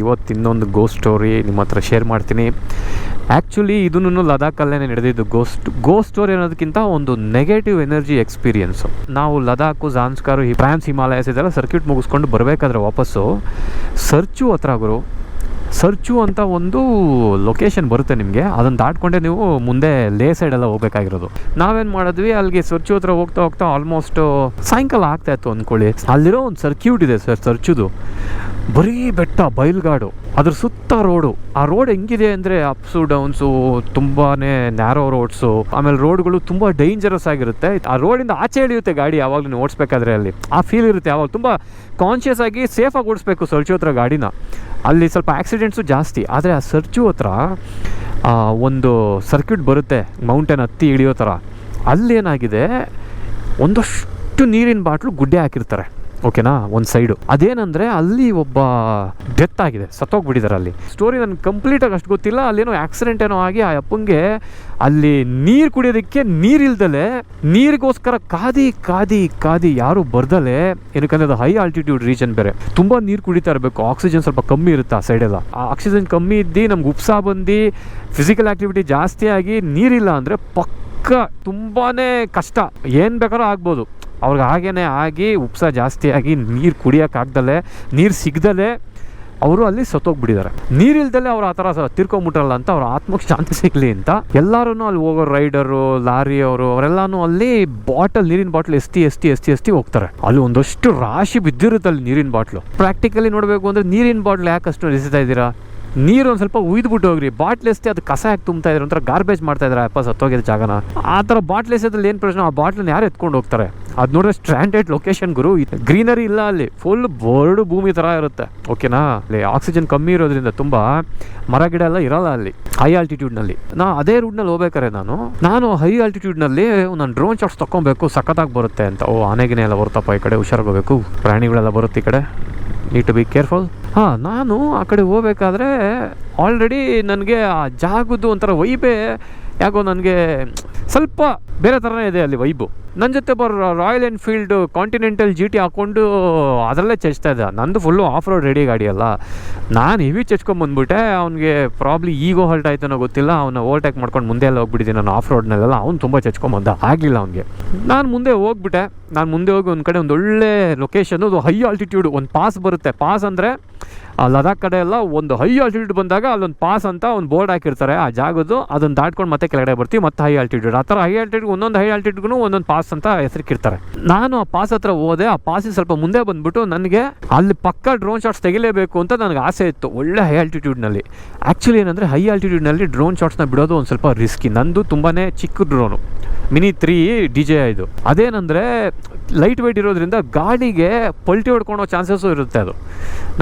ಇವತ್ತು ಇನ್ನೊಂದು ghost story ನಿಮ್ಮ ಹತ್ರ ಶೇರ್ ಮಾಡ್ತೀನಿ. ಆ್ಯಕ್ಚುಲಿ ಇದನ್ನು ಲದಾಖಲ್ಲೇ ನಡೆದಿದ್ದು ಗೋಸ್ಟ್ ಗೋಸ್ಟ್ ಸ್ಟೋರಿ ಅನ್ನೋದಕ್ಕಿಂತ ಒಂದು ನೆಗೆಟಿವ್ ಎನರ್ಜಿ ಎಕ್ಸ್ಪೀರಿಯನ್ಸು ನಾವು ಲದಾಖು ಜಾನ್ಸ್ಕಾರು ಈ ಫ್ರಾನ್ಸ್ ಹಿಮಾಲಯಸ್ ಇದೆಲ್ಲ ಸರ್ಕ್ಯೂಟ್ ಮುಗಿಸ್ಕೊಂಡು ಬರಬೇಕಾದ್ರೆ ವಾಪಸ್ಸು. ಸರ್ಚು ಹತ್ರ ಗುರು. ಸರ್ಚು ಅಂತ ಒಂದು ಲೊಕೇಶನ್ ಬರುತ್ತೆ ನಿಮಗೆ. ಅದನ್ನು ದಾಟ್ಕೊಂಡೆ ನೀವು ಮುಂದೆ ಲೇ ಸೈಡೆಲ್ಲ ಹೋಗ್ಬೇಕಾಗಿರೋದು. ನಾವೇನು ಮಾಡಿದ್ವಿ, ಅಲ್ಲಿಗೆ ಸರ್ಚು ಹತ್ರ ಹೋಗ್ತಾ ಹೋಗ್ತಾ ಆಲ್ಮೋಸ್ಟ್ ಸಾಯಂಕಾಲ ಆಗ್ತಾ ಇತ್ತು ಅಂದ್ಕೊಳ್ಳಿ ಅಲ್ಲಿರೋ ಒಂದು ಸರ್ಕ್ಯೂಟ್ ಇದೆ ಸರ್ ಸರ್ಚುದು ಬರೀ ಬೆಟ್ಟ, ಬಯಲ್ಗಾಡು, ಅದ್ರ ಸುತ್ತ ರೋಡು. ಆ ರೋಡ್ ಹೆಂಗಿದೆ ಅಂದರೆ ಅಪ್ಸು ಡೌನ್ಸು ತುಂಬಾ ನ್ಯಾರೋ ರೋಡ್ಸು ಆಮೇಲೆ ರೋಡ್ಗಳು ತುಂಬ ಡೇಂಜರಸ್ ಆಗಿರುತ್ತೆ. ಆ ರೋಡಿಂದ ಆಚೆ ಇಳಿಯುತ್ತೆ ಗಾಡಿ, ಯಾವಾಗಲೂ ನೀವು ಓಡಿಸ್ಬೇಕಾದ್ರೆ ಅಲ್ಲಿ. ಆ ಫೀಲ್ ಇರುತ್ತೆ. ಯಾವಾಗ ತುಂಬ ಕಾನ್ಷಿಯಸ್ ಆಗಿ ಸೇಫಾಗಿ ಓಡಿಸ್ಬೇಕು ಸರ್ಚು ಹತ್ರ ಗಾಡಿನ. ಅಲ್ಲಿ ಸ್ವಲ್ಪ ಆಕ್ಸಿಡೆಂಟ್ಸು ಜಾಸ್ತಿ. ಆದರೆ ಆ ಸರ್ಚು ಹತ್ರ ಒಂದು ಸರ್ಕ್ಯೂಟ್ ಬರುತ್ತೆ ಮೌಂಟೇನ್ ಹತ್ತಿ ಇಳಿಯೋ ಥರ. ಅಲ್ಲೇನಾಗಿದೆ ಒಂದಷ್ಟು ನೀರಿನ ಬಾಟ್ಲು ಗುಡ್ಡೆ ಹಾಕಿರ್ತಾರೆ. ಓಕೆನಾ? ಒಂದು ಸೈಡು. ಅದೇನಂದರೆ ಅಲ್ಲಿ ಒಬ್ಬ ಡೆತ್ ಆಗಿದೆ. ಸತ್ತೋಗ್ಬಿಟ್ಟಿದ್ದಾರೆ ಅಲ್ಲಿ. ಸ್ಟೋರಿ ನನಗೆ ಕಂಪ್ಲೀಟಾಗಿ ಅಷ್ಟು ಗೊತ್ತಿಲ್ಲ. ಅಲ್ಲೇನೋ ಆಕ್ಸಿಡೆಂಟ್ ಏನೋ ಆಗಿ ಆ ಅಪ್ಪಂಗೆ ಅಲ್ಲಿ ನೀರು ಕುಡಿಯೋದಕ್ಕೆ ನೀರಿಲ್ದಲೆ ನೀರಿಗೋಸ್ಕರ ಕಾದಿ ಕಾದಿ ಕಾದಿ ಯಾರು ಬರ್ದಲೆ ಏನಕ್ಕಂದ್ರೆ ಅದು ಹೈ ಆಲ್ಟಿಟ್ಯೂಡ್ ರೀಜನ್ ಬೇರೆ. ತುಂಬ ನೀರು ಕುಡಿತಾ ಇರಬೇಕು. ಆಕ್ಸಿಜನ್ ಸ್ವಲ್ಪ ಕಮ್ಮಿ ಇರುತ್ತೆ ಆ ಸೈಡೆಲ್ಲ ಆ ಆಕ್ಸಿಜನ್ ಕಮ್ಮಿ ಇದ್ದು ನಮ್ಗೆ ಉಪ್ಸಾ ಬಂದು ಫಿಸಿಕಲ್ ಆಕ್ಟಿವಿಟಿ ಜಾಸ್ತಿ ಆಗಿ ನೀರಿಲ್ಲ ಅಂದರೆ ಪಕ್ಕ ತುಂಬಾ ಕಷ್ಟ. ಏನು ಬೇಕಾದ್ರೂ ಆಗ್ಬೋದು. ಅವ್ರಿಗೆ ಹಾಗೇ ಆಗಿ ಉಪ್ಸ ಜಾಸ್ತಿ ಆಗಿ ನೀರು ಕುಡಿಯೋಕ್ಕಾಗ್ದಲೆ ನೀರು ಸಿಗ್ದಲೆ ಅವರು ಅಲ್ಲಿ ಸತ್ತೋಗ್ಬಿಟ್ಟಿದ್ದಾರೆ. ನೀರಿಲ್ದಲೆ ಅವ್ರು ಆ ಥರ ತಿರ್ಕೊಂಬಿಟ್ರಲ್ಲ ಅಂತ ಅವ್ರ ಆತ್ಮಕ್ಕೆ ಶಾಂತಿ ಸಿಗಲಿ ಅಂತ ಎಲ್ಲರೂ ಅಲ್ಲಿ ಹೋಗೋ ರೈಡರು, ಲಾರಿಯವರು, ಅವರೆಲ್ಲಾನು ಅಲ್ಲಿ ಬಾಟಲ್, ನೀರಿನ ಬಾಟ್ಲ್ ಎಸ್ಟಿ ಎಸ್ತಿ ಎಸ್ಟಿ ಎಸ್ತಿ ಹೋಗ್ತಾರೆ. ಅಲ್ಲಿ ಒಂದಷ್ಟು ರಾಶಿ ಬಿದ್ದಿರುತ್ತೆ ಅಲ್ಲಿ ನೀರಿನ ಬಾಟ್ಲು. ಪ್ರಾಕ್ಟಿಕಲಿ ನೋಡಬೇಕು ಅಂದರೆ ನೀರಿನ ಬಾಟ್ಲು ಯಾಕಷ್ಟು ಎಸಿತಾ ಇದ್ದೀರಾ? ನೀರು ಒಂದು ಸ್ವಲ್ಪ ಉಯ್ದುಬಿಟ್ಟು ಹೋಗ್ರಿ. ಬಾಟ್ಲ್ ಎಸ್ತಿ ಅದು ಕಸ ಹಾಕಿ ತುಂಬ್ತಾ ಇದ್ರೆ ಒಂಥರ ಗಾರ್ಬೇಜ್ ಮಾಡ್ತಾ ಇದ್ದಾರೆ ಅಪ್ಪ ಸತ್ತೋಗಿದ್ದ ಜಾಗನ. ಆ ಥರ ಎಸೆದ್ರಲ್ಲಿ ಏನು ಪ್ರಶ್ನೆ ಆ ಬಾಟ್ಲನ್ನ ಯಾರು ಎತ್ಕೊಂಡು ಹೋಗ್ತಾರೆ? ಅದು ನೋಡಿದ್ರೆ ಸ್ಟ್ಯಾಂಡರ್ಡ್ ಲೊಕೇಶನ್ ಗುರು. ಗ್ರೀನರಿ ಇಲ್ಲ ಅಲ್ಲಿ. ಫುಲ್ ಬೋರ್ಡು ಭೂಮಿ ಥರ ಇರುತ್ತೆ. ಓಕೆನಾ ಅಲ್ಲಿ ಆಕ್ಸಿಜನ್ ಕಮ್ಮಿ ಇರೋದ್ರಿಂದ ತುಂಬ ಮರ, ಗಿಡ ಎಲ್ಲ ಇರಲ್ಲ ಅಲ್ಲಿ. ಹೈ ಆಲ್ಟಿಟ್ಯೂಡ್ನಲ್ಲಿ ನಾ ಅದೇ ರೂಟ್ನಲ್ಲಿ ಹೋಗ್ಬೇಕಾರೆ ನಾನು ನಾನು ಹೈ ಆಲ್ಟಿಟ್ಯೂಡ್ನಲ್ಲಿ ನಾನು ಡ್ರೋನ್ ಶಾಟ್ಸ್ ತಗೊಬೇಕು ಸಖತ್ತಾಗಿ ಬರುತ್ತೆ ಅಂತ. ಓ, ಆನೆಗಿನೇ ಎಲ್ಲ ಬರುತ್ತಪ್ಪ ಈ ಕಡೆ. ಹುಷಾರಾಗಬೇಕು ಪ್ರಾಣಿಗಳೆಲ್ಲ ಬರುತ್ತೆ ಈ ಕಡೆ. ನೀಟ್ ಟು ಬಿ ಕೇರ್ಫುಲ್ ಹಾಂ, ನಾನು ಆ ಕಡೆ ಹೋಗ್ಬೇಕಾದ್ರೆ ಆಲ್ರೆಡಿ ನನಗೆ ಆ ಜಾಗದ್ದು ಒಂಥರ ವೈಬೇ ಯಾಕೋ ನನಗೆ ಸ್ವಲ್ಪ ಬೇರೆ ಥರನೇ ಇದೆ ಅಲ್ಲಿ ವೈಬು ನನ್ನ ಜೊತೆ ಬರೋ Royal Enfield Continental G T ಹಾಕ್ಕೊಂಡು ಅದರಲ್ಲೇ ಚಚ್ತಾ ಇದ್ದ. ನಂದು ಫುಲ್ಲು ಆಫ್ ರೋಡ್ ರೆಡಿ ಗಾಡಿ ಅಲ್ಲ. ನಾನು ಹೆವಿ ಚಚ್ಕೊಂಬಂದ್ಬಿಟ್ಟೆ ಅವ್ನಿಗೆ ಪ್ರಾಬ್ಲಿ ಈಗೋ ಹಲ್ಟ್ ಆಯ್ತನೋ ಗೊತ್ತಿಲ್ಲ. ಅವನ ಓವರ್ಟೇಕ್ ಮಾಡ್ಕೊಂಡು ಮುಂದೆ ಎಲ್ಲ ಹೋಗ್ಬಿಟ್ಟಿದ್ದೀನಿ ನಾನು ಆಫ್ ರೋಡ್ನಲ್ಲೆಲ್ಲ ಅವ್ನು ತುಂಬ ಚಚ್ಕೊಂಬಂದ ಆಗಲಿಲ್ಲ ಅವ್ನಿಗೆ. ನಾನು ಮುಂದೆ ಹೋಗ್ಬಿಟ್ಟೆ. ನಾನು ಮುಂದೆ ಹೋಗಿ ಒಂದು ಕಡೆ ಒಂದು ಒಳ್ಳೆ ಲೊಕೇಶನ್ ಅದು ಹೈ ಆಲ್ಟಿಟ್ಯೂಡ್ ಒಂದು ಪಾಸ್ ಬರುತ್ತೆ. ಪಾಸ್ ಅಂದರೆ, ಆ ಲದಾಖ್ ಕಡೆ ಎಲ್ಲ ಒಂದು ಹೈ ಆಲ್ಟಿಟ್ಯೂಡ್ ಬಂದಾಗ ಅಲ್ಲೊಂದು ಪಾಸ್ ಅಂತ ಒಂದು ಬೋರ್ಡ್ ಹಾಕಿರ್ತಾರೆ. ಆ ಜಾಗದ್ದು, ಅದನ್ನು ದಾಟ್ಕೊಂಡು ಮತ್ತೆ ಕೆಳಗಡೆ ಬರ್ತೀವಿ, ಮತ್ತೆ ಹೈ ಆಲ್ಟಿಟ್ಯೂಡ್ ಆ ಥರ ಹೈ ಆಲ್ಟಿಟ್ಯೂಡ್ ಒಂದೊಂದು ಹೈ ಆಲ್ಟಿಟ್ಯೂಡ್ಗೂ ಒಂದೊಂದು ಪಾಸ್ ಅಂತ ಹೆಸರಿಕ್ಕಿರ್ತಾರೆ ನಾನು ಆ ಪಾಸ್ ಹತ್ರ ಹೋದೆ. ಆ ಪಾಸಿಗೆ ಸ್ವಲ್ಪ ಮುಂದೆ ಬಂದ್ಬಿಟ್ಟು ನನಗೆ ಅಲ್ಲಿ ಪಕ್ಕ ಡ್ರೋನ್ ಶಾಟ್ಸ್ ತೆಗಿಲೇಬೇಕು ಅಂತ ನನಗೆ ಆಸೆ ಇತ್ತು. ಒಳ್ಳೆ ಹೈ ಆಲ್ಟಿಟ್ಯೂಡ್ನಲ್ಲಿ ಆ್ಯಕ್ಚುಲಿ ಏನಂದರೆ ಹೈ ಆಲ್ಟಿಟ್ಯೂಡ್ನಲ್ಲಿ ಡ್ರೋನ್ ಶಾಟ್ಸ್ನ ಬಿಡೋದು ಒಂದು ಸ್ವಲ್ಪ ರಿಸ್ಕಿ ನಂದು ತುಂಬಾ ಚಿಕ್ಕ drone mini three D J ಇದು ಅದೇನಂದರೆ ಲೈಟ್ ವೆಯ್ಟ್ ಇರೋದ್ರಿಂದ ಗಾಡಿಗೆ ಪಲ್ಟಿ ಹೊಡ್ಕೊಳೋ ಚಾನ್ಸಸ್ಸು ಇರುತ್ತೆ ಅದು.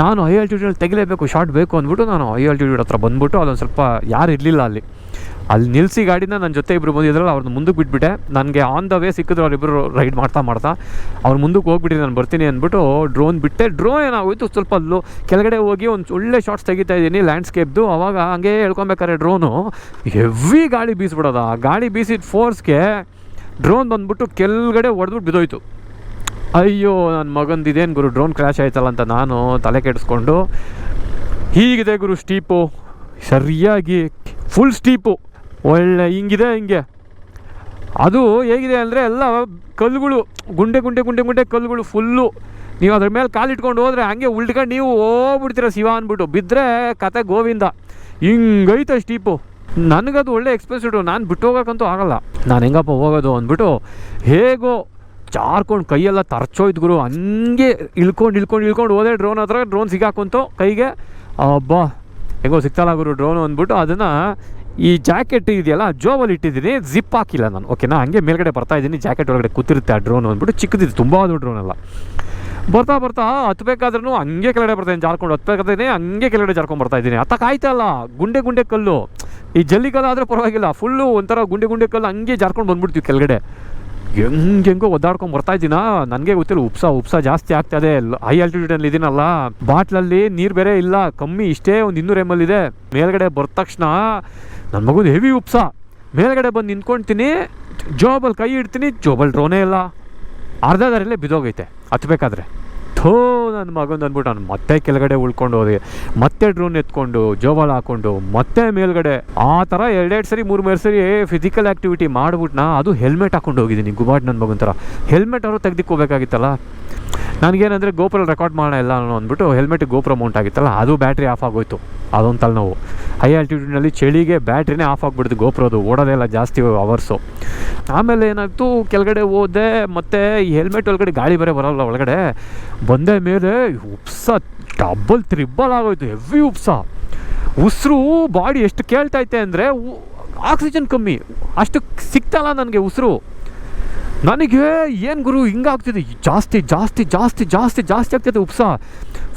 ನಾನು ಹೈ ಆಲ್ಟಿಟ್ಯೂಡಲ್ಲಿ ತೆಗಿಲೇಬೇಕು ಶಾರ್ಟ್ ಬೇಕು ಅಂದ್ಬಿಟ್ಟು ನಾನು ಹೈ ಆಲ್ಟಿಟ್ಯೂಡ್ ಹತ್ರ ಬಂದ್ಬಿಟ್ಟು ಅದೊಂದು ಸ್ವಲ್ಪ ಯಾರು ಇರಲಿಲ್ಲ ಅಲ್ಲಿ. ಅಲ್ಲಿ ನಿಲ್ಲಿಸಿ ಗಾಡಿನ ನನ್ನ ಜೊತೆ ಇಬ್ಬರು ಬಂದಿದ್ರಲ್ಲ, ಅವ್ರನ್ನ ಮುಂದಕ್ಕೆ ಬಿಟ್ಬಿಟ್ಟೆ. ನನಗೆ ಆನ್ ದ ವೇ ಸಿಕ್ಕಿದ್ರು ಅವರಿಬ್ಬರು ರೈಡ್ ಮಾಡ್ತಾ ಮಾಡ್ತಾ. ಅವ್ರ ಮುಂದಕ್ಕೆ ಹೋಗ್ಬಿಟ್ಟು ನಾನು ಬರ್ತೀನಿ ಅಂದ್ಬಿಟ್ಟು ಡ್ರೋನ್ ಬಿಟ್ಟೆ. ಡ್ರೋನ್ ಏನಾಗೋಯ್ತು, ಸ್ವಲ್ಪ ಅಲ್ಲೂ ಕೆಳಗಡೆ ಹೋಗಿ ಒಂದು ಒಳ್ಳೆ ಶಾರ್ಟ್ಸ್ ತೆಗಿತಾ ಇದ್ದೀನಿ ಲ್ಯಾಂಡ್ಸ್ಕೇಪ್ದು ಅವಾಗ ಹಂಗೆ ಹೇಳ್ಕೊಬೇಕಾರೆ ಡ್ರೋನು ಹೆವಿ ಗಾಳಿ ಬೀಸ್ಬಿಡೋದ. ಗಾಳಿ ಬೀಸಿದ ಫೋರ್ಸ್ಗೆ ಡ್ರೋನ್ ಬಂದ್ಬಿಟ್ಟು ಕೆಳಗಡೆ ಹೊಡೆದ್ಬಿಟ್ಟು ಬಿದ್ದೋಯ್ತು. ಅಯ್ಯೋ ನನ್ನ ಮಗಂದು ಇದೇನು ಗುರು ಡ್ರೋನ್ ಕ್ರ್ಯಾಶ್ ಆಯ್ತಲ್ಲ ಅಂತ ನಾನು ತಲೆ ಕೆಡಿಸ್ಕೊಂಡು. ಹೀಗಿದೆ ಗುರು ಸ್ಟೀಪು ಸರಿಯಾಗಿ ಫುಲ್ ಸ್ಟೀಪು ಒಳ್ಳೆ ಹಿಂಗಿದೆ ಹಿಂಗೆ. ಅದು ಹೇಗಿದೆ ಅಂದರೆ ಎಲ್ಲ ಕಲ್ಲುಗಳು, ಗುಂಡೆ ಗುಂಡೆ ಗುಂಡೆ ಗುಂಡೆ ಕಲ್ಲುಗಳು ಫುಲ್ಲು ನೀವು ಅದ್ರ ಮೇಲೆ ಕಾಲಿಟ್ಕೊಂಡು ಹೋದರೆ ಹಂಗೆ ಉಲ್ಟ್ಕೊಂಡು ನೀವು ಹೋಗ್ಬಿಡ್ತೀರ ಶಿವ ಅಂದ್ಬಿಟ್ಟು. ಬಿದ್ದರೆ ಕತೆ ಗೋವಿಂದ. ಹಿಂಗೈತೆ ಸ್ಟೀಪು ನನಗದು ಒಳ್ಳೆ ಎಕ್ಸ್ಪೆನ್ಸಿವ್ ನಾನು ಬಿಟ್ಟು ಹೋಗೋಕ್ಕಂತೂ ಆಗಲ್ಲ. ನಾನು ಹೆಂಗಪ್ಪ ಹೋಗೋದು ಅಂದ್ಬಿಟ್ಟು ಹೇಗೋ ಜಾರ್ಕೊಂಡು ಕೈಯೆಲ್ಲ ತರ್ಚೋಯ್ತು ಗುರು, ಹಂಗೆ ಇಳ್ಕೊಂಡು ಇಳ್ಕೊಂಡು ಇಳ್ಕೊಂಡು ಹೋದೆ ಡ್ರೋನ್ ಹತ್ರ ಡ್ರೋನ್ ಸಿಗಾಕೊಂತು ಕೈಗೆ. ಅಬ್ಬಾ, ಹೆಂಗೋ ಸಿಗ್ತಲ್ಲ ಗುರು ಡ್ರೋನು ಅಂದ್ಬಿಟ್ಟು ಅದನ್ನು ಈ ಜಾಕೆಟ್ ಇದೆಯಲ್ಲ ಜೋಬಲ್ಲಿ ಇಟ್ಟಿದ್ದೀನಿ ಜಿಪ್ ಹಾಕಿಲ್ಲ ನಾನು. ಓಕೆನಾ ಹಂಗೆ ಮೇಲ್ಗಡೆ ಬರ್ತಾ ಇದ್ದೀನಿ ಜಾಕೆಟ್ ಒಳಗಡೆ ಕೂತಿರುತ್ತೆ ಆ ಡ್ರೋನ್ ಅಂದ್ಬಿಟ್ಟು ಚಿಕ್ಕದಿದೆ, ತುಂಬ ಅದು ಡ್ರೋನ್ ಅಲ್ಲ. ಬರ್ತಾ ಬರ್ತಾ ಹತ್ಬೇಕಾದ್ರೂ ಹಂಗೆ ಕೆಳಗಡೆ ಬರ್ತೇನೆ ಜಾರ್ಕೊಂಡು. ಹತ್ಬೇಕಾದ್ರೆ ಹಂಗೆ ಕೆಳಗಡೆ ಜಾರ್ಕೊಂಡು ಬರ್ತಾ ಇದ್ದೀನಿ. ಹತ್ತಕ್ಕಾಯ್ತಲ್ಲ ಗುಂಡೆ ಗುಂಡೆ ಕಲ್ಲು. ಈ ಜಲ್ಲಿ ಕಲ್ಲು ಆದರೆ ಪರವಾಗಿಲ್ಲ. ಫುಲ್ಲು ಒಂಥರ ಗುಂಡೆ ಗುಂಡೆ ಕಲ್ಲು ಹಂಗೆ ಜಾರ್ಕೊಂಡು ಬಂದ್ಬಿಡ್ತೀವಿ ಕೆಳಗಡೆ. ಹೆಂಗೆ ಹೆಂಗೋ ಒದ್ದಾಡ್ಕೊಂಡು ಬರ್ತಾ ಇದ್ದೀನ? ನನಗೆ ಗೊತ್ತಿಲ್ಲ, ಉಪ್ಸ ಉಪ್ಸ ಜಾಸ್ತಿ ಆಗ್ತದೆ ಹೈ ಆಲ್ಟಿಟ್ಯೂಡಲ್ಲಿ ಇದೀನಲ್ಲ. ಬಾಟ್ಲಲ್ಲಿ ನೀರು ಬೇರೆ ಇಲ್ಲ. ಕಮ್ಮಿ ಇಷ್ಟೇ ಒಂದು ಇನ್ನೂರು ಎಂ ಎಲ್ ಇದೆ. ಮೇಲ್ಗಡೆ ಬರದ ತಕ್ಷಣ ನನ್ನ ಮಗುದು ಹೆವಿ ಉಪ್ಸ. ಮೇಲ್ಗಡೆ ಬಂದು ನಿಂತ್ಕೊಳ್ತೀನಿ ಜೋಬಲ್ ಕೈ ಇಡ್ತೀನಿ, ಜೋಬಲ್ ಡ್ರೋನೇ ಇಲ್ಲ. ಅರ್ಧ ದಾರಿಲೇ ಬಿದ್ದೋಗೈತೆ ಹತ್ಬೇಕಾದ್ರೆ ಥೋ ನನ್ನ ಮಗನ ಅಂದ್ಬಿಟ್ಟು ನಾನು ಮತ್ತೆ ಕೆಳಗಡೆ ಉಳ್ಕೊಂಡು ಹೋದೆ. ಮತ್ತೆ ಡ್ರೋನ್ ಎತ್ಕೊಂಡು, ಜೋಬಾಲ್ ಹಾಕೊಂಡು, ಮತ್ತೆ ಮೇಲ್ಗಡೆ. ಆ ಥರ ಎರಡೆರಡು ಸರಿ, ಮೂರು ಮೂರು ಸರಿ ಫಿಸಿಕಲ್ ಆ್ಯಕ್ಟಿವಿಟಿ ಮಾಡ್ಬಿಟ್ನಾ, ಅದು ಹೆಲ್ಮೆಟ್ ಹಾಕೊಂಡು ಹೋಗಿದ್ದೀನಿ. ಗುಬಾಟ್ ನನ್ನ ಮಗನ ಥರ. ಹೆಲ್ಮೆಟ್ ಅವರು ತೆಗೆದಿಕ್ಕೋಬೇಕಾಗಿತ್ತಲ್ಲ ನನಗೇನಂದರೆ ಗೋಪುರ ರೆಕಾರ್ಡ್ ಮಾಡೋಣ ಅನ್ನೋ ಅಂದ್ಬಿಟ್ಟು ಹೆಲ್ಮೆಟ್ ಗೋಪುರ ಮೌಂಟ್ ಆಗಿತ್ತಲ್ಲ, ಅದು ಬ್ಯಾಟ್ರಿ ಆಫ್ ಆಗೋಯ್ತು. ಅದೊಂದು ತಲೆನೋವು. ಹೈ ಆಲ್ಟಿಟ್ಯೂಡ್ನಲ್ಲಿ ಚಳಿಗೆ ಬ್ಯಾಟ್ರಿನೇ ಆಫ್ ಆಗಿಬಿಡ್ತು ಗೋಪುರದು ಓಡೋದೇ ಇಲ್ಲ ಜಾಸ್ತಿ ಅವರ್ಸು ಆಮೇಲೆ ಏನಾಯಿತು? ಕೆಳಗಡೆ ಹೋದೆ. ಮತ್ತು ಹೆಲ್ಮೆಟ್ ಒಳಗಡೆ ಗಾಳಿ ಬೇರೆ ಬರೋಲ್ಲ ಒಳಗಡೆ. ಬಂದ ಮೇಲೆ ಉಪ್ಸ ಡಬಲ್ ತ್ರಿಬ್ಬಲ್ ಆಗೋಯ್ತು. Heavy oops. ಉಸಿರು ಬಾಡಿ ಎಷ್ಟು ಕೇಳ್ತೈತೆ ಅಂದರೆ ಆಕ್ಸಿಜನ್ ಕಮ್ಮಿ. ಅಷ್ಟು ಸಿಗ್ತಲ್ಲ ನನಗೆ ಉಸಿರು. ನನಗೆ ಏನು ಗುರು ಹಿಂಗಾಗ್ತಿದೆ ಜಾಸ್ತಿ ಜಾಸ್ತಿ ಜಾಸ್ತಿ ಜಾಸ್ತಿ ಜಾಸ್ತಿ ಆಗ್ತಿದೆ ಉಪ್ಸ.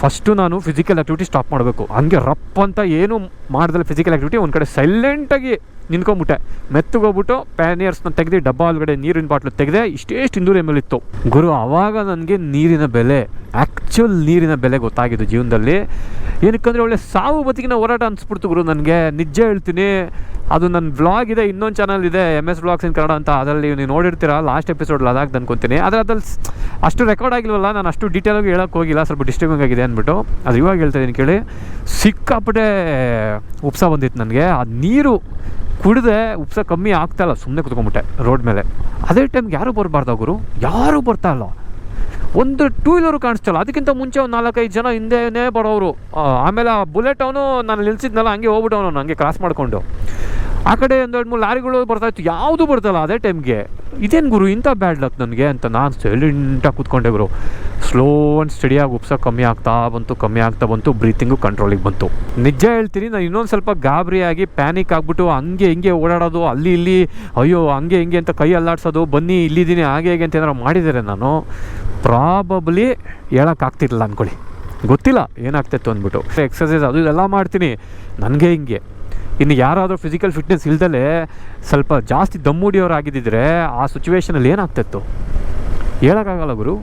ಫಸ್ಟು ನಾನು ಫಿಸಿಕಲ್ ಆ್ಯಕ್ಟಿವಿಟಿ ಸ್ಟಾಪ್ ಮಾಡಬೇಕು. ಹಂಗೆ ರಪ್ ಅಂತ ಏನು ಮಾಡ್ದಲ್ಲ ಫಿಸಿಕಲ್ ಆ್ಯಕ್ಟಿವಿಟಿ ಒಂದು ಕಡೆ ಸೈಲೆಂಟಾಗಿ ನಿಂತ್ಕೊಂಬಿಟ್ಟೆ ಮೆತ್ತಗೋಗ್ಬಿಟ್ಟು ಪ್ಯಾನಿಯರ್ಸ್ನ ತೆಗೆದು, ಡಬ್ಬ ಒಳಗಡೆ ನೀರಿನ ಬಾಟ್ಲು ತೆಗೆದೆ, ಇಷ್ಟೇಷ್ಟು ಹಿಂದೂರ ಎಂ ಇತ್ತು ಗುರು ಆವಾಗ ನನಗೆ ನೀರಿನ ಬೆಲೆ ಆ್ಯಕ್ಚುಲ್ ನೀರಿನ ಬೆಲೆ ಗೊತ್ತಾಗಿದ್ದು ಜೀವನದಲ್ಲಿ. ಏನಕ್ಕಂದರೆ ಒಳ್ಳೆ ಸಾವು ಬದುಕಿನ ಹೋರಾಟ ಅನಿಸ್ಬಿಡ್ತು ಗುರು ನನಗೆ. ನಿಜ ಹೇಳ್ತೀನಿ. ಅದು ನನ್ನ ವ್ಲಾಗ್ ಇದೆ, ಇನ್ನೊಂದು ಚಾನಲ್ ಇದೆ M S vlogs in Kannada ಅಂತ. ಅದರಲ್ಲಿ ನೀವು ನೋಡಿರ್ತೀರ ಲಾಸ್ಟ್ ಎಪಿಸೋಡ್ ಅದಾಗ ಅನ್ಕೊತೀನಿ. ಆದರೆ ಅದ್ರಲ್ಲಿ ಅಷ್ಟು ರೆಕಾರ್ಡ್ ಆಗಿಲ್ವಲ್ಲ, ನಾನು ಅಷ್ಟು ಡೀಟೇಲಾಗಿ ಹೇಳೋಕ್ಕೆ ಹೋಗಿಲ್ಲ, ಸ್ವಲ್ಪ ಡಿಸ್ಟರ್ಬಿಂಗ್ ಆಗಿದೆ ಅಂದ್ಬಿಟ್ಟು. ಅದು ಇವಾಗ ಹೇಳ್ತಾ ಇದ್ದೀನಿ ಕೇಳಿ, ಸಿಕ್ಕಾಪಟ್ಟೆ ಉಪ್ಸ ಬಂದಿತ್ತು ನನಗೆ. ಆ ನೀರು ಕುಡಿದೆ ಉಪ್ಸ ಕಮ್ಮಿ ಆಗ್ತಾಯಿಲ್ಲ ಸುಮ್ಮನೆ ಕುತ್ಕೊಂಬಿಟ್ಟೆ ರೋಡ್ ಮೇಲೆ. ಅದೇ ಟೈಮ್ಗೆ ಯಾರೂ ಬರಬಾರ್ದು ಗುರು? ಯಾರೂ ಬರ್ತಾ ಇಲ್ಲ. ಒಂದು ಟೂ ವೀಲರು ಕಾಣಿಸ್ತಲ್ಲ, ಅದಕ್ಕಿಂತ ಮುಂಚೆ ಒಂದು ನಾಲ್ಕೈದು ಜನ ಹಿಂದೆನೇ ಬರೋರು ಆಮೇಲೆ ಆ ಬುಲೆಟ್ ಅವನು ನಾನು ನಿಲ್ಸಿದ್ನಲ್ಲ, ಹಂಗೆ ಹೋಗ್ಬಿಟ್ಟವನು ನನಗೆ ಕ್ರಾಸ್ ಮಾಡಿಕೊಂಡು. ಆ ಕಡೆ ಒಂದೆರಡು ಮೂರು ಲಾರಿಗಳು ಬರ್ತಾ ಇತ್ತು. ಯಾವುದು ಬರ್ತಲ್ಲ ಅದೇ ಟೈಮ್ಗೆ ಇದೇನು ಗುರು ಇಂಥ ಬ್ಯಾಡ್ ಲಕ್ ನನಗೆ ಅಂತ ನಾನು ಸೈಲೆಂಟಾಗಿ ಕೂತ್ಕೊಂಡೆ ಗುರು. ಸ್ಲೋ ಆ್ಯಂಡ್ ಸ್ಟಡಿಯಾಗಿ ಉಪ್ಸ ಕಮ್ಮಿ ಆಗ್ತಾ ಬಂತು, ಕಮ್ಮಿ ಆಗ್ತಾ ಬಂತು ಬ್ರೀತಿಂಗು ಕಂಟ್ರೋಲಿಗೆ ಬಂತು. ನಿಜ ಹೇಳ್ತೀನಿ, ನಾನು ಇನ್ನೊಂದು ಸ್ವಲ್ಪ ಗಾಬರಿಯಾಗಿ ಪ್ಯಾನಿಕ್ ಆಗಿಬಿಟ್ಟು ಹಂಗೆ ಹಿಂಗೆ ಓಡಾಡೋದು, ಅಲ್ಲಿ ಇಲ್ಲಿ, ಅಯ್ಯೋ, ಹಂಗೆ ಹಿಂಗೆ ಅಂತ ಕೈ ಅಲ್ಲಾಡ್ಸೋದು, ಬನ್ನಿ, ಇಲ್ಲಿದ್ದೀನಿ, ಹಾಗೆ ಹೇಗೆ ಅಂತ ಏನಾರು ಮಾಡಿದ್ದಾರೆ ನಾನು ಪ್ರಾಬಬ್ಲಿ ಹೇಳೋಕ್ಕಾಗ್ತಿರಲಿಲ್ಲ ಅಂದ್ಕೊಳ್ಳಿ ಗೊತ್ತಿಲ್ಲ, ಏನಾಗ್ತಿತ್ತು ಅಂದ್ಬಿಟ್ಟು. ಎಕ್ಸಸೈಸ್ ಅದು ಇದೆಲ್ಲ ಮಾಡ್ತೀನಿ. ನನಗೆ ಹಿಂಗೆ. ಇನ್ನು ಯಾರಾದರೂ ಫಿಸಿಕಲ್ ಫಿಟ್ನೆಸ್ ಇಲ್ದಲೇ ಸ್ವಲ್ಪ ಜಾಸ್ತಿ ದಮ್ಮುಡಿಯೋರು ಆಗಿದ್ದಿದ್ರೆ ಆ ಸಿಚುವೇಶನಲ್ಲಿ ಏನಾಗ್ತಿತ್ತು? ಹೇಳೋಕ್ಕಾಗಲ್ಲ ಗುರು.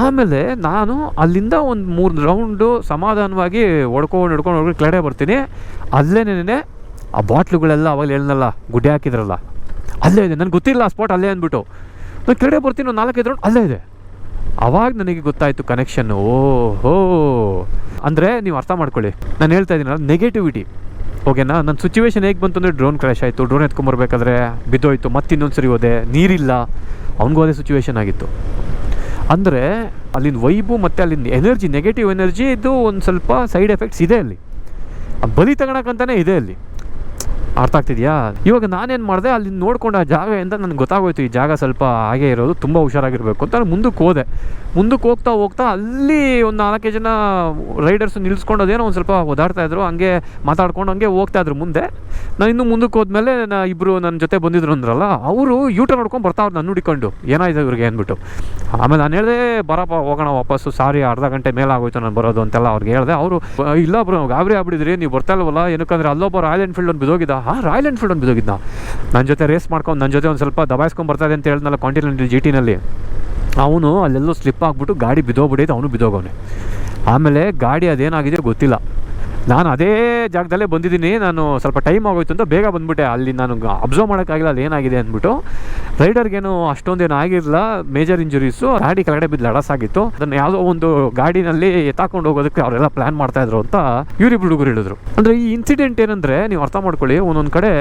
ಆಮೇಲೆ ನಾನು ಅಲ್ಲಿಂದ ಒಂದು ಮೂರು ರೌಂಡು ಸಮಾಧಾನವಾಗಿ ಹೊಡ್ಕೊಂಡು ಹಿಡ್ಕೊಂಡು ಹೊಡ್ಕೊಂಡು ಕೆಳಗಡೆ ಬರ್ತೀನಿ. ಅಲ್ಲೇನೇನೆ ಆ ಬಾಟ್ಲುಗಳೆಲ್ಲ ಅವಾಗ ಹೇಳ್ನಲ್ಲ ಗುಡ್ಡೆ ಹಾಕಿದ್ರಲ್ಲ. ಅಲ್ಲೇ ಇದೆ. ನನಗೆ ಗೊತ್ತಿಲ್ಲ ಆ ಸ್ಪಾಟ್ ಅಲ್ಲೇ ಅಂದ್ಬಿಟ್ಟು. ನಾನು ಕ್ರೀಡೆ ಬರ್ತೀನಿ, ಒಂದು ನಾಲ್ಕೈದು ರೌಂಡ್ ಅಲ್ಲೇ ಇದೆ. ಅವಾಗ ನನಗೆ ಗೊತ್ತಾಯಿತು ಕನೆಕ್ಷನ್ ಓಹೋ. ಅಂದರೆ ನೀವು ಅರ್ಥ ಮಾಡ್ಕೊಳ್ಳಿ. ನಾನು ಹೇಳ್ತಾ ಇದ್ದೀನಲ್ಲ ನೆಗೆಟಿವಿಟಿ ಓಕೆನಾ? ನನ್ನ ಸಿಚುವೇಶನ್ ಹೇಗೆ ಬಂತು ಅಂದರೆ ಡ್ರೋನ್ ಕ್ರ್ಯಾಶ್ ಆಯಿತು. ಡ್ರೋನ್ ಎತ್ಕೊಂಬರ್ಬೇಕಾದ್ರೆ ಬಿದ್ದೋಯ್ತು. ಮತ್ತೆ ಇನ್ನೊಂದು ಸರಿ ಹೋದೆ. ನೀರಿಲ್ಲ. ಅವನಿಗೂ ಅದೇ ಸಿಚುವೇಶನ್ ಆಗಿತ್ತು. ಅಂದರೆ ಅಲ್ಲಿನ ವೈಬು ಮತ್ತು ಅಲ್ಲಿನ ಎನರ್ಜಿ ನೆಗೆಟಿವ್ ಎನರ್ಜಿ ಇದು ಒಂದು ಸ್ವಲ್ಪ ಸೈಡ್ ಎಫೆಕ್ಟ್ಸ್ ಇದೆ ಅಲ್ಲಿ. ಬಲಿ ತಗೊಳಕ್ಕಂತಾನೆ ಇದೆ ಅಲ್ಲಿ. ಅರ್ಥ ಆಗ್ತಿದೆಯಾ? ಇವಾಗ ನಾನೇನು ಮಾಡಿದೆ ಅಲ್ಲಿ ನೋಡ್ಕೊಂಡು ಆ ಜಾಗ ಅಂತ ನನಗೆ ಗೊತ್ತಾಗೋಯ್ತು, ಈ ಜಾಗ ಸ್ವಲ್ಪ ಹಾಗೆ ಇರೋದು ತುಂಬ ಹುಷಾರಾಗಿರಬೇಕು ಅಂತ ನಾನು ಮುಂದಕ್ಕೆ ಹೋದೆ. ಮುಂದಕ್ಕೆ ಹೋಗ್ತಾ ಹೋಗ್ತಾ ಅಲ್ಲಿ ಒಂದು ನಾಲ್ಕೇ ಜನ ರೈಡರ್ಸ್ ನಿಲ್ಸ್ಕೊಂಡು ಅದೇನೋ ಒಂದು ಸ್ವಲ್ಪ ಓದಾಡ್ತಾ ಇದ್ರು, ಹಂಗೆ ಮಾತಾಡ್ಕೊಂಡು ಹಂಗೆ ಹೋಗ್ತಾ ಇದ್ರು ಮುಂದೆ. ನಾನು ಇನ್ನೂ ಮುಂದಕ್ಕೆ ಹೋದ್ಮೇಲೆ ನಾ ಇಬ್ಬರು ನನ್ನ ಜೊತೆ ಬಂದಿದ್ರು ಅಂದ್ರಲ್ಲ, ಅವರು ಯೂಟರ್ ನೋಡ್ಕೊಂಡು ಬರ್ತಾವ್ರು ನಾನು ಹುಡಿಕೊಂಡು. ಏನಾಯ್ತು ಇವ್ರಿಗೆ ಅಂದ್ಬಿಟ್ಟು. ಆಮೇಲೆ ನಾನು ಹೇಳಿದೆ, ಬರಪ್ಪ, ಹೋಗೋಣ ವಾಪಸ್ಸು, ಸಾರಿ, ಅರ್ಧ ಗಂಟೆ ಮೇಲೆ ಆಗೋಯ್ತು ನಾನು ಬರೋದು ಅಂತೆಲ್ಲ ಅವ್ರಿಗೆ ಹೇಳಿದೆ. ಅವರು ಇಲ್ಲ ಬ್ರೋ, ಗಾಬರಿ ಆಗ್ಬಿಟ್ಟಿದ್ರಿ, ನೀವು ಬರ್ತಾ ಇಲ್ವಲ್ಲ, ಏನಕ್ಕಂದ್ರೆ ಅಲ್ಲೊಬ್ಬ ರಾಯಲ್ ಎನ್ಫೀಲ್ಡ್ ಒಂದು ಬಿದೋಗಿದ್ದ ಹಾಂ ರಾಯಲ್ ಎನ್ಫೀಲ್ಡ್ ಒಂದು ಬಿದ್ದೋಗಿದ್ದ ನನ್ನ ಜೊತೆ ರೇಸ್ ಮಾಡ್ಕೊಂಡು ನನ್ನ ಜೊತೆ ಒಂದು ಸ್ವಲ್ಪ ದಬಾಯಿಸ್ಕೊಂಡು ಬರ್ತಾಯಿದೆ ಅಂತ ಹೇಳಿದ್ನಲ್ಲ ಕಾಂಟಿನೆಂಟಲ್ ಜಿ ಟಿನಲ್ಲಿ ಅವನು ಅಲ್ಲೆಲ್ಲೋ ಸ್ಲಿಪ್ ಆಗಿಬಿಟ್ಟು ಗಾಡಿ ಬಿದ್ದೋಗ್ಬಿಟ್ಟಿದ್ದು ಅವನು ಬಿದ್ದೋಗವನೆ. ಆಮೇಲೆ ಗಾಡಿ ಅದೇನಾಗಿದೆ ಗೊತ್ತಿಲ್ಲ. ನಾನು ಅದೇ ಜಾಗದಲ್ಲೇ ಬಂದಿದ್ದೀನಿ, ನಾನು ಸ್ವಲ್ಪ ಟೈಮ್ ಆಗೋಯ್ತು ಅಂತ ಬೇಗ ಬಂದ್ಬಿಟ್ಟೆ. ಅಲ್ಲಿ ನಾನು ಅಬ್ಸರ್ವ್ ಮಾಡೋಕ್ಕಾಗಿಲ್ಲ, ಅಲ್ಲಿ ಏನಾಗಿದೆ ಅಂದ್ಬಿಟ್ಟು ರೈಡರ್ಗೇನು ಅಷ್ಟೊಂದೇನು ಆಗಿರಲಿಲ್ಲ ಮೇಜರ್ ಇಂಜುರೀಸು ಗಾಡಿ ಕೆಳಗಡೆ ಬಿದ್ದು ಲಡಸಾಗಿತ್ತು. ಅದನ್ನು ಯಾವುದೋ ಒಂದು ಗಾಡಿನಲ್ಲಿ ಎತ್ತಾಕೊಂಡು ಹೋಗೋದಕ್ಕೆ ಅವರೆಲ್ಲ ಪ್ಲಾನ್ ಮಾಡ್ತಾ ಇದ್ರು ಅಂತ ಇವರಿಬ್ರು ಹುಡುಗರು ಹೇಳಿದ್ರು. ಅಂದರೆ ಈ ಇನ್ಸಿಡೆಂಟ್ ಏನಂದರೆ ನೀವು ಅರ್ಥ ಮಾಡ್ಕೊಳ್ಳಿ, ಒಂದೊಂದು ಕಡೆ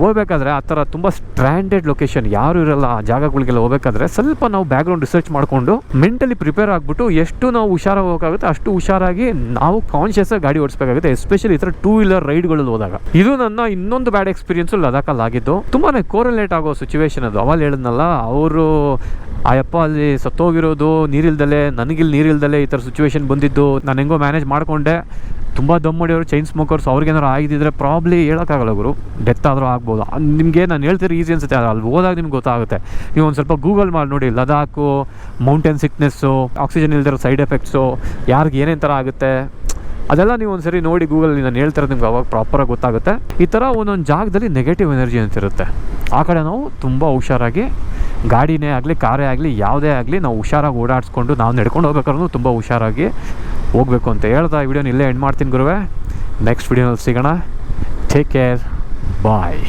ಹೋಗ್ಬೇಕಾದ್ರೆ ಆ ಥರ ತುಂಬ ಸ್ಟ್ರ್ಯಾಂಡೆಡ್ ಲೊಕೇಶನ್ ಯಾರು ಇರಲ್ಲ ಆ ಜಾಗಗಳಿಗೆಲ್ಲ ಹೋಗ್ಬೇಕಾದ್ರೆ ಸ್ವಲ್ಪ ನಾವು ಬ್ಯಾಕ್ಗ್ರೌಂಡ್ ರಿಸರ್ಚ್ ಮಾಡಿಕೊಂಡು ಮೆಂಟಲಿ ಪ್ರಿಪೇರ್ ಆಗಿಬಿಟ್ಟು ಎಷ್ಟು ನಾವು ಹುಷಾರಾಗಿ ಹೋಗೋಕ್ಕಾಗುತ್ತೆ ಅಷ್ಟು ಹುಷಾರಾಗಿ ನಾವು ಕಾನ್ಷಿಯಸ್ ಆಗಿ ಗಾಡಿ ಓಡಿಸ್ಬೇಕಾಗುತ್ತೆ ಎಸ್ಪೆಷಲಿ ಈ ಥರ ಟೂ ವೀಲರ್ ರೈಡ್ಗಳಲ್ಲಿ ಹೋದಾಗ. ಇದು ನನ್ನ ಇನ್ನೊಂದು ಬ್ಯಾಡ್ ಎಕ್ಸ್ಪೀರಿಯನ್ಸ್ ಲದಾಖಲ್ಲಿ ಆಗಿದ್ದು. ತುಂಬಾ ಕೋರಲೇಟ್ ಆಗೋ ಸಿಚುವೇಶನ್ ಅದು. ಅವಾಗ ಹೇಳಿದ್ನಲ್ಲ, ಅವರು ಆ ಯಪ್ಪ ಅಲ್ಲಿ ಸತ್ತೋಗಿರೋದು ನೀರಿಲ್ದಲೆ, ನನಗಿಲ್ಲಿ ನೀರಿಲ್ದಲೆ ಈ ಥರ ಸಿಚುವೇಶನ್ ಬಂದಿದ್ದು. ನಾನು ಹೆಂಗೋ ಮ್ಯಾನೇಜ್ ಮಾಡಿಕೊಂಡೆ. ತುಂಬ ದಮ್ ಮಾಡಿರೋರು ಚೈನ್ ಸ್ಮೋಕರ್ಸ್ ಅವ್ರಿಗೇನಾರು ಆಗಿದ್ದಿದ್ರೆ ಪ್ರಾಬ್ಲಿ ಹೇಳೋಕ್ಕಾಗಲ್ಲ ಗುರು. ಡೆತ್ ಆದರೂ ಆಗ್ಬೋದು. ನಿಮಗೆ ನಾನು ಹೇಳ್ತಿರೋ ಈಸಿ ಅನ್ಸುತ್ತೆ ಅಲ್ಲಿ ಹೋದಾಗ ನಿಮ್ಗೆ ಗೊತ್ತಾಗುತ್ತೆ. ನೀವು ಒಂದು ಸ್ವಲ್ಪ ಗೂಗಲ್ ಮಾಡಿ ನೋಡಿ ಲದಾಖು ಮೌಂಟೇನ್ ಸಿಕ್ನೆಸ್ಸು ಆಕ್ಸಿಜನ್ ಇಲ್ದಿರೋ ಸೈಡ್ ಎಫೆಕ್ಟ್ಸು ಯಾರಿಗೆ ಏನೇನು ಥರ ಆಗುತ್ತೆ? ಅದೆಲ್ಲ ನೀವು ಒಂದ್ಸರಿ ನೋಡಿ ಗೂಗಲಲ್ಲಿ ನಾನು ಹೇಳ್ತಾರೆ ನಿಮ್ಗೆ ಅವಾಗ ಪ್ರಾಪರಾಗಿ ಗೊತ್ತಾಗುತ್ತೆ. ಈ ಥರ ಒಂದೊಂದು ಜಾಗದಲ್ಲಿ ನೆಗೆಟಿವ್ ಎನರ್ಜಿ ಅಂತಿರುತ್ತೆ ಆ ಕಡೆ ನಾವು ತುಂಬ ಹುಷಾರಾಗಿ ಗಾಡಿನೇ ಆಗಲಿ, ಕಾರೇ ಆಗಲಿ, ಯಾವುದೇ ಆಗಲಿ ನಾವು ಹುಷಾರಾಗಿ ಓಡಾಡಿಸ್ಕೊಂಡು ನಾವು ನಡ್ಕೊಂಡು ಹೋಗ್ಬೇಕಾದ್ರೂ ತುಂಬ ಹುಷಾರಾಗಿ ಹೋಗಬೇಕು ಅಂತ ಹೇಳ್ತಾ ಈ ವಿಡಿಯೋನ ಇಲ್ಲೇ ಎಂಡ್ ಮಾಡ್ತೀನಿ ಗುರುವೆ. ನೆಕ್ಸ್ಟ್ ವಿಡಿಯೋನಲ್ಲಿ ಸಿಗೋಣ. Take care bye